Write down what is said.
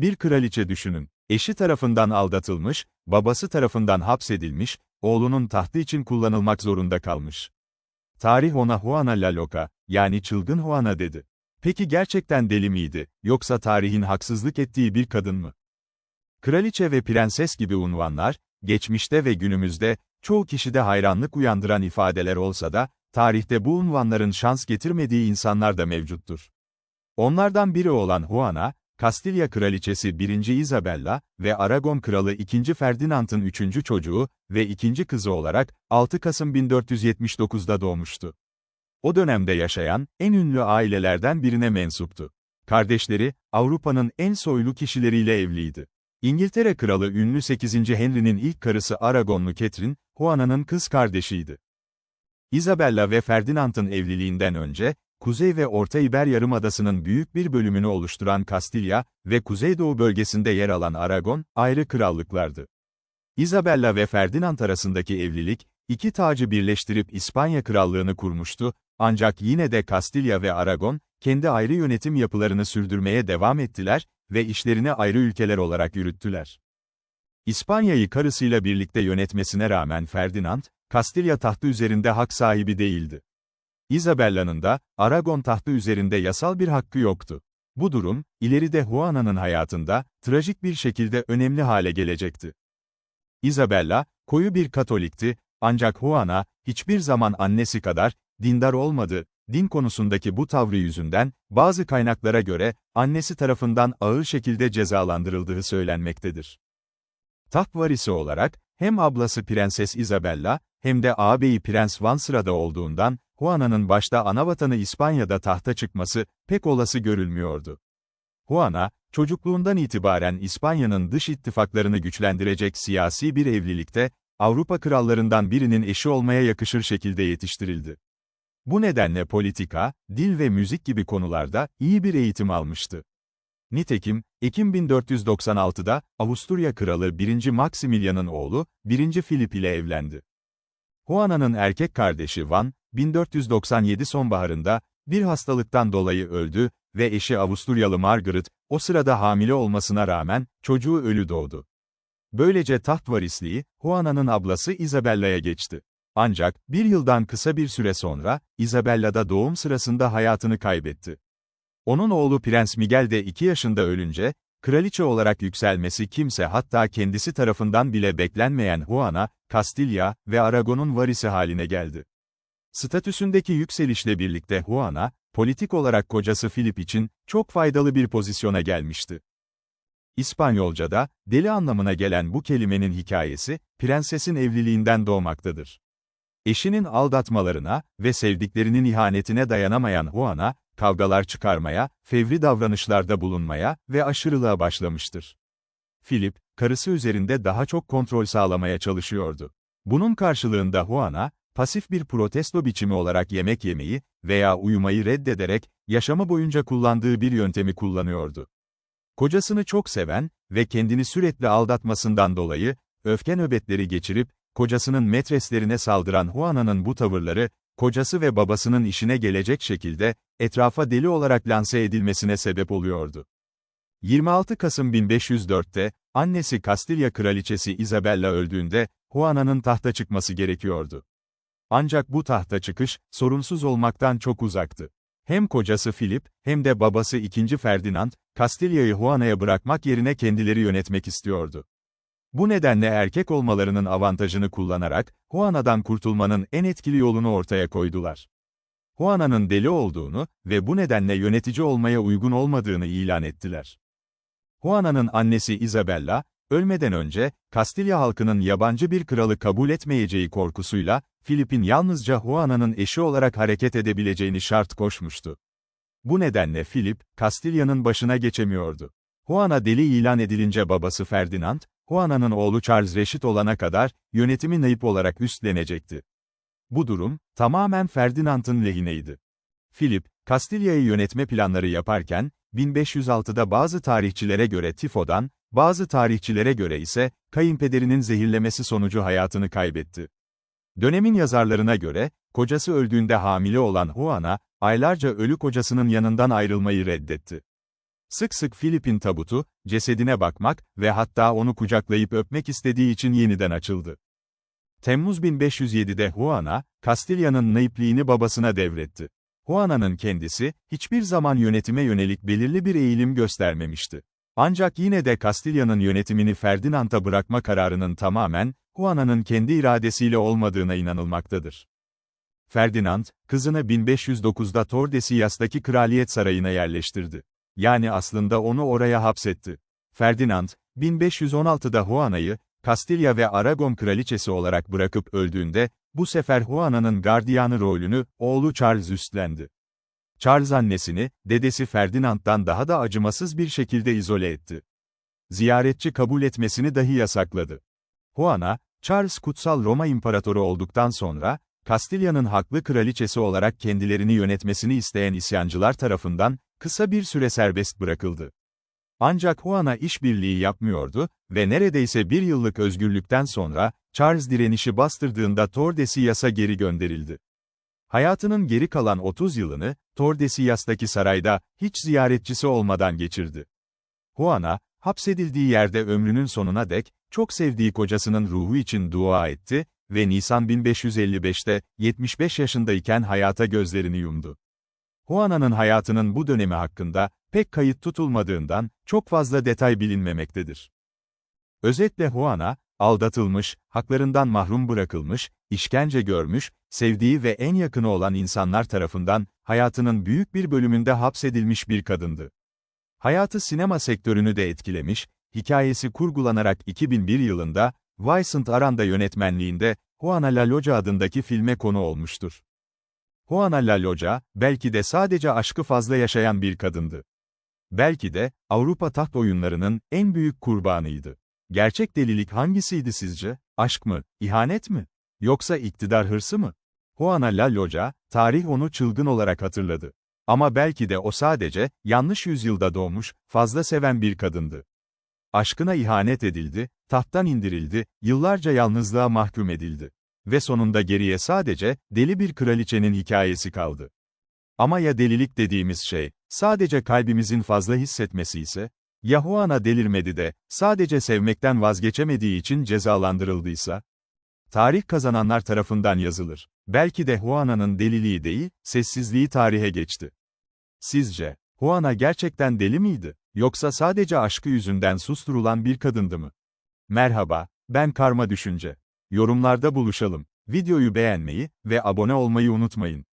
Bir kraliçe düşünün. Eşi tarafından aldatılmış, babası tarafından hapsedilmiş, oğlunun tahtı için kullanılmak zorunda kalmış. Tarih ona Juana la Loca, yani çılgın Juana dedi. Peki gerçekten deli miydi, yoksa tarihin haksızlık ettiği bir kadın mı? Kraliçe ve prenses gibi unvanlar, geçmişte ve günümüzde, çoğu kişide hayranlık uyandıran ifadeler olsa da, tarihte bu unvanların şans getirmediği insanlar da mevcuttur. Onlardan biri olan Juana, Kastilya Kraliçesi 1. Isabella ve Aragon Kralı 2. Ferdinand'ın 3. çocuğu ve ikinci kızı olarak 6 Kasım 1479'da doğmuştu. O dönemde yaşayan en ünlü ailelerden birine mensuptu. Kardeşleri, Avrupa'nın en soylu kişileriyle evliydi. İngiltere Kralı ünlü 8. Henry'nin ilk karısı Aragonlu Catherine, Juana'nın kız kardeşiydi. Isabella ve Ferdinand'ın evliliğinden önce, Kuzey ve Orta İber Yarımadası'nın büyük bir bölümünü oluşturan Kastilya ve Kuzeydoğu bölgesinde yer alan Aragon, ayrı krallıklardı. Isabella ve Ferdinand arasındaki evlilik, iki tacı birleştirip İspanya Krallığını kurmuştu, ancak yine de Kastilya ve Aragon, kendi ayrı yönetim yapılarını sürdürmeye devam ettiler ve işlerini ayrı ülkeler olarak yürüttüler. İspanya'yı karısıyla birlikte yönetmesine rağmen Ferdinand, Kastilya tahtı üzerinde hak sahibi değildi. Isabella'nın da, Aragon tahtı üzerinde yasal bir hakkı yoktu. Bu durum, ileride Juana'nın hayatında, trajik bir şekilde önemli hale gelecekti. Isabella, koyu bir Katolikti, ancak Juana, hiçbir zaman annesi kadar, dindar olmadı, din konusundaki bu tavrı yüzünden, bazı kaynaklara göre, annesi tarafından ağır şekilde cezalandırıldığı söylenmektedir. Taht varisi olarak, hem ablası Prenses Isabella, hem de ağabeyi Prens Van sırada olduğundan, Juana'nın başta anavatanı İspanya'da tahta çıkması, pek olası görülmüyordu. Juana, çocukluğundan itibaren İspanya'nın dış ittifaklarını güçlendirecek siyasi bir evlilikte, Avrupa krallarından birinin eşi olmaya yakışır şekilde yetiştirildi. Bu nedenle politika, dil ve müzik gibi konularda iyi bir eğitim almıştı. Nitekim, Ekim 1496'da Avusturya Kralı 1. Maximilian'ın oğlu 1. Philip ile evlendi. Juana'nın erkek kardeşi Van, 1497 sonbaharında bir hastalıktan dolayı öldü ve eşi Avusturyalı Margaret, o sırada hamile olmasına rağmen çocuğu ölü doğdu. Böylece taht varisliği, Juana'nın ablası Isabella'ya geçti. Ancak, bir yıldan kısa bir süre sonra, Isabella da doğum sırasında hayatını kaybetti. Onun oğlu Prens Miguel de 2 yaşında ölünce, kraliçe olarak yükselmesi kimse hatta kendisi tarafından bile beklenmeyen Juana, Kastilya ve Aragon'un varisi haline geldi. Statüsündeki yükselişle birlikte Juana, politik olarak kocası Philip için çok faydalı bir pozisyona gelmişti. İspanyolca'da, deli anlamına gelen bu kelimenin hikayesi, prensesin evliliğinden doğmaktadır. Eşinin aldatmalarına ve sevdiklerinin ihanetine dayanamayan Juana, kavgalar çıkarmaya, fevri davranışlarda bulunmaya ve aşırılığa başlamıştır. Philip, karısı üzerinde daha çok kontrol sağlamaya çalışıyordu. Bunun karşılığında Juana, pasif bir protesto biçimi olarak yemek yemeyi veya uyumayı reddederek, yaşamı boyunca kullandığı bir yöntemi kullanıyordu. Kocasını çok seven ve kendini sürekli aldatmasından dolayı, öfke nöbetleri geçirip, kocasının metreslerine saldıran Juana'nın bu tavırları, kocası ve babasının işine gelecek şekilde, etrafa deli olarak lanse edilmesine sebep oluyordu. 26 Kasım 1504'te, annesi Kastilya Kraliçesi Isabella öldüğünde, Juana'nın tahta çıkması gerekiyordu. Ancak bu tahta çıkış, sorunsuz olmaktan çok uzaktı. Hem kocası Philip, hem de babası 2. Ferdinand, Kastilya'yı Juana'ya bırakmak yerine kendileri yönetmek istiyordu. Bu nedenle erkek olmalarının avantajını kullanarak, Juana'dan kurtulmanın en etkili yolunu ortaya koydular. Juana'nın deli olduğunu ve bu nedenle yönetici olmaya uygun olmadığını ilan ettiler. Juana'nın annesi Isabella, ölmeden önce, Kastilya halkının yabancı bir kralı kabul etmeyeceği korkusuyla, Filip'in yalnızca Juana'nın eşi olarak hareket edebileceğini şart koşmuştu. Bu nedenle Filip, Kastilya'nın başına geçemiyordu. Juana deli ilan edilince babası Ferdinand, Juana'nın oğlu Charles reşit olana kadar, yönetimi naip olarak üstlenecekti. Bu durum, tamamen Ferdinand'ın lehineydi. Philip, Kastilya'yı yönetme planları yaparken, 1506'da bazı tarihçilere göre tifodan, bazı tarihçilere göre ise, kayınpederinin zehirlemesi sonucu hayatını kaybetti. Dönemin yazarlarına göre, kocası öldüğünde hamile olan Juana, aylarca ölü kocasının yanından ayrılmayı reddetti. Sık sık Filip'in tabutu, cesedine bakmak ve hatta onu kucaklayıp öpmek istediği için yeniden açıldı. Temmuz 1507'de Juana, Kastilya'nın naipliğini babasına devretti. Juana'nın kendisi, hiçbir zaman yönetime yönelik belirli bir eğilim göstermemişti. Ancak yine de Kastilya'nın yönetimini Ferdinand'a bırakma kararının tamamen, Juana'nın kendi iradesiyle olmadığına inanılmaktadır. Ferdinand, kızını 1509'da Tordesillas'taki kraliyet sarayına yerleştirdi. Yani aslında onu oraya hapsetti. Ferdinand, 1516'da Juana'yı, Kastilya ve Aragon kraliçesi olarak bırakıp öldüğünde, bu sefer Juana'nın gardiyanı rolünü, oğlu Charles üstlendi. Charles annesini, dedesi Ferdinand'dan daha da acımasız bir şekilde izole etti. Ziyaretçi kabul etmesini dahi yasakladı. Juana, Charles Kutsal Roma İmparatoru olduktan sonra, Kastilya'nın haklı kraliçesi olarak kendilerini yönetmesini isteyen isyancılar tarafından, kısa bir süre serbest bırakıldı. Ancak Juana işbirliği yapmıyordu ve neredeyse bir yıllık özgürlükten sonra, Charles direnişi bastırdığında Tordesillas'a geri gönderildi. Hayatının geri kalan 30 yılını, Tordesillas'taki sarayda, hiç ziyaretçisi olmadan geçirdi. Juana, hapsedildiği yerde ömrünün sonuna dek, çok sevdiği kocasının ruhu için dua etti ve Nisan 1555'te, 75 yaşındayken hayata gözlerini yumdu. Juana'nın hayatının bu dönemi hakkında, pek kayıt tutulmadığından, çok fazla detay bilinmemektedir. Özetle Juana, aldatılmış, haklarından mahrum bırakılmış, işkence görmüş, sevdiği ve en yakını olan insanlar tarafından, hayatının büyük bir bölümünde hapsedilmiş bir kadındı. Hayatı sinema sektörünü de etkilemiş, hikayesi kurgulanarak 2001 yılında, Vincent Aranda yönetmenliğinde, Juana La Loca adındaki filme konu olmuştur. Juana La Loca, belki de sadece aşkı fazla yaşayan bir kadındı. Belki de, Avrupa taht oyunlarının en büyük kurbanıydı. Gerçek delilik hangisiydi sizce? Aşk mı, ihanet mi? Yoksa iktidar hırsı mı? Juana La Loca, tarih onu çılgın olarak hatırladı. Ama belki de o sadece, yanlış yüzyılda doğmuş, fazla seven bir kadındı. Aşkına ihanet edildi, tahttan indirildi, yıllarca yalnızlığa mahkum edildi. Ve sonunda geriye sadece, deli bir kraliçenin hikayesi kaldı. Ama ya delilik dediğimiz şey, sadece kalbimizin fazla hissetmesi ise, ya Juana delirmedi de, sadece sevmekten vazgeçemediği için cezalandırıldıysa? Tarih kazananlar tarafından yazılır. Belki de Juana'nın deliliği değil, sessizliği tarihe geçti. Sizce, Juana gerçekten deli miydi? Yoksa sadece aşkı yüzünden susturulan bir kadındı mı? Merhaba, ben Karma Düşünce. Yorumlarda buluşalım. Videoyu beğenmeyi ve abone olmayı unutmayın.